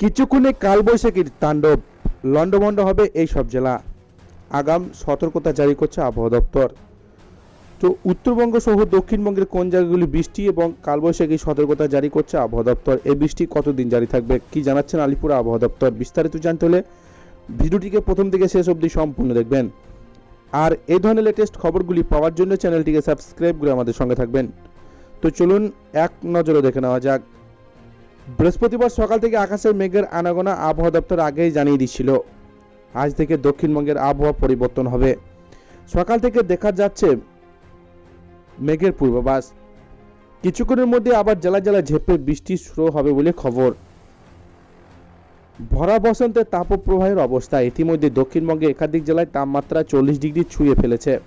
কিছুক্ষণে কালবৈশাখীর তাণ্ডব। লণ্ডভণ্ড হবে এই সব জেলা। আগাম সতর্কতা জারি করছে আবহাওয়া দপ্তর। তো উত্তরবঙ্গ সহ দক্ষিণবঙ্গের কোন জায়গাগুলি বৃষ্টি এবং কালবৈশাখী সতর্কতা জারি করছে আবহাওয়া দপ্তর? এই বৃষ্টি কতদিন জারি থাকবে? কি জানাচ্ছেন আলিপুর আবহাওয়া দপ্তর? বিস্তারিত জানতে হলে ভিডিওটিকে প্রথম থেকে শেষ অবধি সম্পূর্ণ দেখবেন। আর এই ধরনের লেটেস্ট খবরগুলি পাওয়ার জন্য চ্যানেলটিকে সাবস্ক্রাইব করে আমাদের সঙ্গে থাকবেন। তো চলুন এক নজরে দেখে নেওয়া যাক। বৃহস্পতিবার সকাল থেকে আকাশের মেঘের আনাগোনা আবহাওয়া দপ্তর আগেই জানিয়ে দিচ্ছিল। আজ থেকে দক্ষিণবঙ্গের আবহাওয়া পরিবর্তন হবে। সকাল থেকে দেখা যাচ্ছে মেঘের পূর্বাভাস। কিছুক্ষণের মধ্যে আবার জেলা জেলা ঝেপে বৃষ্টি শুরু হবে বলে খবর। ভরা বসন্তে তাপপ্রবাহের অবস্থা। ইতিমধ্যে দক্ষিণবঙ্গে একাধিক জেলায় তাপমাত্রা চল্লিশ ডিগ্রি ছুঁয়ে ফেলেছে।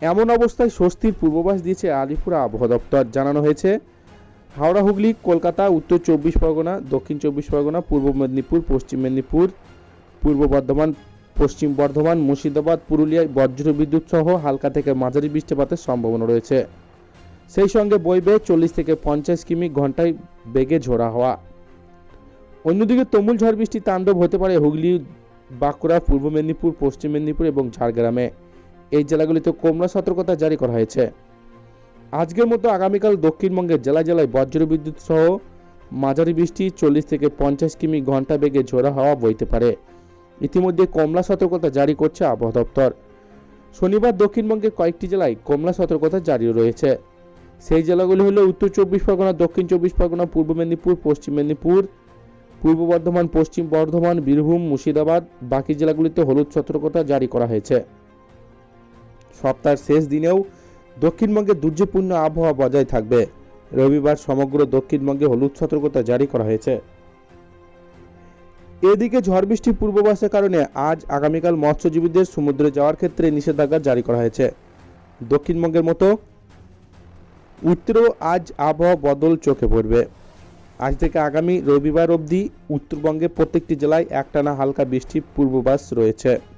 এমন অবস্থায় স্বস্তির পূর্বাভাস দিয়েছে আলিপুর আবহাওয়া দপ্তর। জানানো হয়েছে হাওড়া হুগলি কলকাতা উত্তর চব্বিশ পরগনা দক্ষিণ চব্বিশ পরগনা পূর্ব মেদিনীপুর পশ্চিম মেদিনীপুর পূর্ব বর্ধমান পশ্চিম বর্ধমান মুর্শিদাবাদ পুরুলিয়ায় বজ্র বিদ্যুৎ সহ হালকা থেকে মাঝারি বৃষ্টিপাতের সম্ভাবনা রয়েছে। সেই সঙ্গে বইবে চল্লিশ থেকে পঞ্চাশ কিমি ঘন্টায় বেগে ঝোড়া হওয়া। অন্যদিকে তুমুল ঝড় বৃষ্টি তাণ্ডব হতে পারে হুগলি, বাঁকুড়া, পূর্ব মেদিনীপুর, পশ্চিম মেদিনীপুর এবং ঝাড়গ্রামে। এই জেলাগুলিতে কমলা সতর্কতা জারি করা হয়েছে। আজকের মতো আগামীকাল দক্ষিণবঙ্গের জেলায় জেলায় বজ্রবিদ্যুৎ সহ মাঝারি বৃষ্টি চল্লিশ থেকে পঞ্চাশ কিমি ঘণ্টা বেগে ঝোড়া হাওয়া বইতে পারে। ইতিমধ্যে কমলা সতর্কতা জারি করছে আবহাওয়া দপ্তর। শনিবার দক্ষিণবঙ্গের কয়েকটি জেলায় কমলা সতর্কতা জারি রয়েছে। সেই জেলাগুলি হলো উত্তর চব্বিশ পরগনা, দক্ষিণ চব্বিশ পরগনা, পূর্ব মেদিনীপুর, পশ্চিম মেদিনীপুর, পূর্ব বর্ধমান, পশ্চিম বর্ধমান, বীরভূম, মুর্শিদাবাদ, বাকি জেলাগুলিতে হলুদ সতর্কতা জারি করা হয়েছে। সপ্তাহের শেষ দিনেও দক্ষিণবঙ্গে দুর্যোগপূর্ণ আবহাওয়া বজায় থাকবে। রবিবার সমগ্র দক্ষিণবঙ্গে হলুদ সতর্কতা জারি করা হয়েছে। এদিকে ঝড় বৃষ্টির পূর্বাভাসের কারণে আজ আগামীকাল মৎস্যজীবীদের সমুদ্রে যাওয়ার ক্ষেত্রে নিষেধাজ্ঞা জারি করা হয়েছে। দক্ষিণবঙ্গের মতো উত্তরেও আজ আবহাওয়া বদল চোখে পড়বে। আজ থেকে আগামী রবিবার অবধি উত্তরবঙ্গে প্রত্যেকটি জেলায় একটানা হালকা বৃষ্টির পূর্বাভাস রয়েছে।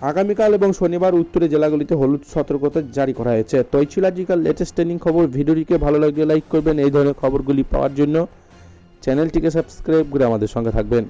আগামীকাল এবং শনিবার উত্তরের জেলাগুলিতে হলুদ সতর্কতা জারি করা হয়েছে। তো এই ছিল আজকাল লেটেস্ট ট্রেনিং খবর। ভিডিওটিকে ভালো লাগলে লাইক করবেন। এই ধরনের খবরগুলি পাওয়ার জন্য চ্যানেলটিকে সাবস্ক্রাইব করে আমাদের সঙ্গে থাকবেন।